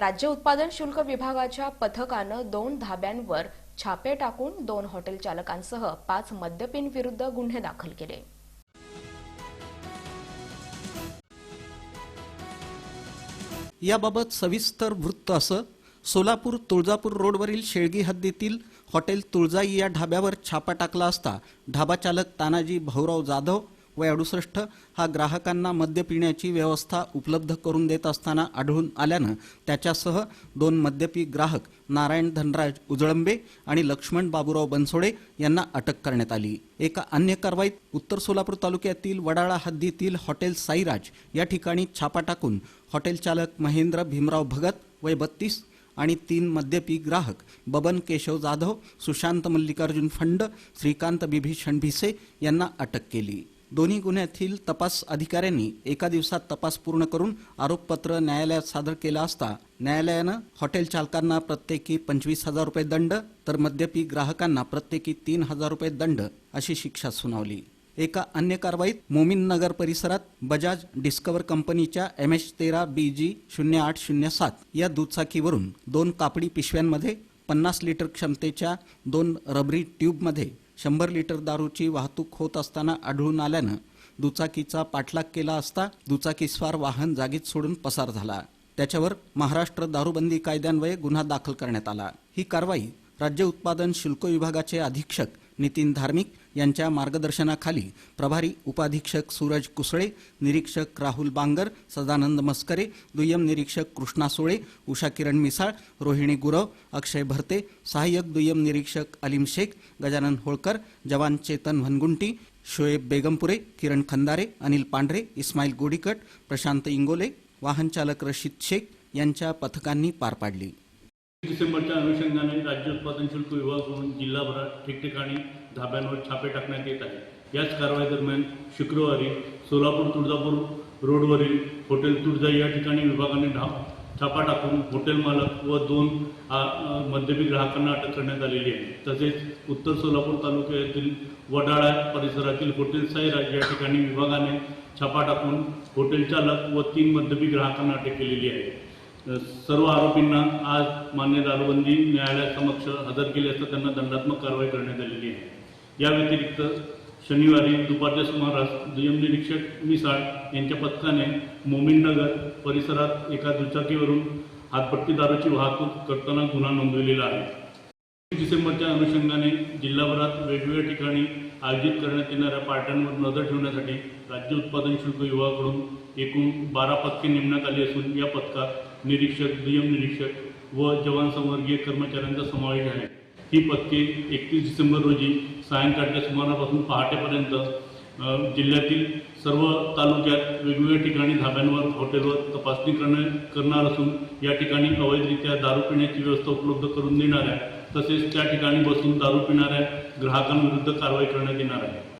राज्य उत्पादन शुल्क विभागाच्या पथकानं दोन धाब्यांवर छापे टाकून दोन हॉटेल चालकांसह पाच मद्यपींविरुद्ध गुन्हे दाखल केले. याबाबत सविस्तर वृत्त असं सोलापूर तुळजापूर रोडवरील शेळगी हद्दीतील हॉटेल तुळजाई या ढाब्यावर छापा टाकला असता ढाबा चालक तानाजी भाऊराव जाधव वय अडुसष्ट हा ग्राहकांना मद्य पिण्याची व्यवस्था उपलब्ध करून देत असताना आढळून आल्यानं त्याच्यासह दोन मद्यपी ग्राहक नारायण धनराज उजळंबे आणि लक्ष्मण बाबूराव बनसोडे यांना अटक करण्यात आली. एका अन्य कारवाईत उत्तर सोलापूर तालुक्यातील वडाळा हद्दीतील हॉटेल साईराज या ठिकाणी छापा टाकून हॉटेल चालक महेंद्र भीमराव भगत वय बत्तीस आणि तीन मद्यपी ग्राहक बबन केशव जाधव सुशांत मल्लिकार्जुन फंड श्रीकांत बिभीषण भिसे यांना अटक केली. दोन्ही गुन्ह्यातील तपास अधिकाऱ्यांनी एका दिवसात तपास पूर्ण करून आरोपपत्र न्यायालयात सादर केलं असता न्यायालयानं हॉटेल चालकांना प्रत्येकी पंचवीस हजार रुपये दंड तर मद्यपी ग्राहकांना प्रत्येकी तीन हजार रुपये दंड अशी शिक्षा सुनावली. एका अन्य कारवाईत मोमीन नगर परिसरात बजाज डिस्कवर कंपनीच्या एम एच तेरा बी जी शून्य आठ शून्य सात या दुचाकीवरून दोन कापडी पिशव्यांमध्ये पन्नास लिटर क्षमतेच्या दोन रबरी ट्यूबमध्ये शंभर लिटर दारूची वाहतूक होत असताना आढळून आल्यानं दुचाकीचा पाठलाग केला असता दुचाकीस्वार वाहन जागीच सोडून पसार झाला. त्याच्यावर महाराष्ट्र दारूबंदी कायद्यान्वये गुन्हा दाखल करण्यात आला. ही कारवाई राज्य उत्पादन शुल्क विभागाचे अधीक्षक नितीन धार्मिक यांच्या मार्गदर्शनाखाली प्रभारी उपाधीक्षक सूरज कुसळे निरीक्षक राहुल बांगर सदानंद मस्करे दुय्यम निरीक्षक कृष्णा सोळे उषा किरण मिसाळ रोहिणी गुरव अक्षय भरते सहाय्यक दुय्यम निरीक्षक अलीम शेख गजानन होळकर जवान चेतन भनगुंटी शोएब बेगमपुरे किरण खंदारे अनिल पांढरे इस्माईल गोडीकट प्रशांत इंगोले वाहनचालक रशीद शेख यांच्या पथकांनी पार पाडली. डिसेंबरच्या अनुषंगाने राज्य उत्पादन शुल्क विभागाकडून जिल्हाभरात ठिकठिकाणी धाब्यांवर छापे टाकण्यात येत आहे याच कारवाई दरम्यान शुक्रवारी सोलापूर तुळजापूर रोडवरील हॉटेल तुळजाई या ठिकाणी विभागाने ढा छापा टाकून हॉटेल मालक व दोन मद्यपी ग्राहकांना अटक करण्यात आलेली आहे. तसेच उत्तर सोलापूर तालुक्यातील वडाळा परिसरातील हॉटेल साईराज या ठिकाणी विभागाने छापा टाकून हॉटेल चालक व तीन मद्यपी ग्राहकांना अटक केलेली आहे. सर्व आरोपींना आज मान्य दारूबंदी न्यायालयासमक्ष हजर केले असता त्यांना दंडात्मक कारवाई करण्यात आलेली आहे. या व्यतिरिक्त शनिवारी दुपारच्या सुमारास दुय्यम निरीक्षक मिसाळ यांच्या पथकाने मोमीननगर परिसरात एका दुचाकीवरून हातपट्टी दारूची वाहतूक करताना गुन्हा नोंदवलेला आहे. डिसेंबरच्या अनुषंगाने जिल्हाभरात वेगवेगळ्या ठिकाणी आयोजित करण्यात येणाऱ्या पार्ट्यांवर नजर ठेवण्यासाठी राज्य उत्पादन शुल्क विभागाकडून एकूण बारा पथके नेमण्यात आली असून या पथकात निरीक्षक दुय्यम निरीक्षक व जवान संवर्गीय कर्मचाऱ्यांचा समावेश आहे. ही पथके एकतीस डिसेंबर रोजी सायंकाळच्या सुमारापासून पहाटेपर्यंत जिल्ह्यातील सर्व तालुक्यात वेगवेगळ्या ठिकाणी धाब्यांवर हॉटेलवर तपासणी करणे करणार असून या ठिकाणी अवैधरित्या दारू पिण्याची व्यवस्था उपलब्ध करून देणाऱ्या तसेच त्या ठिकाणी बसून दारू पिणाऱ्या ग्राहकांविरुद्ध कारवाई करण्यात येणार आहे.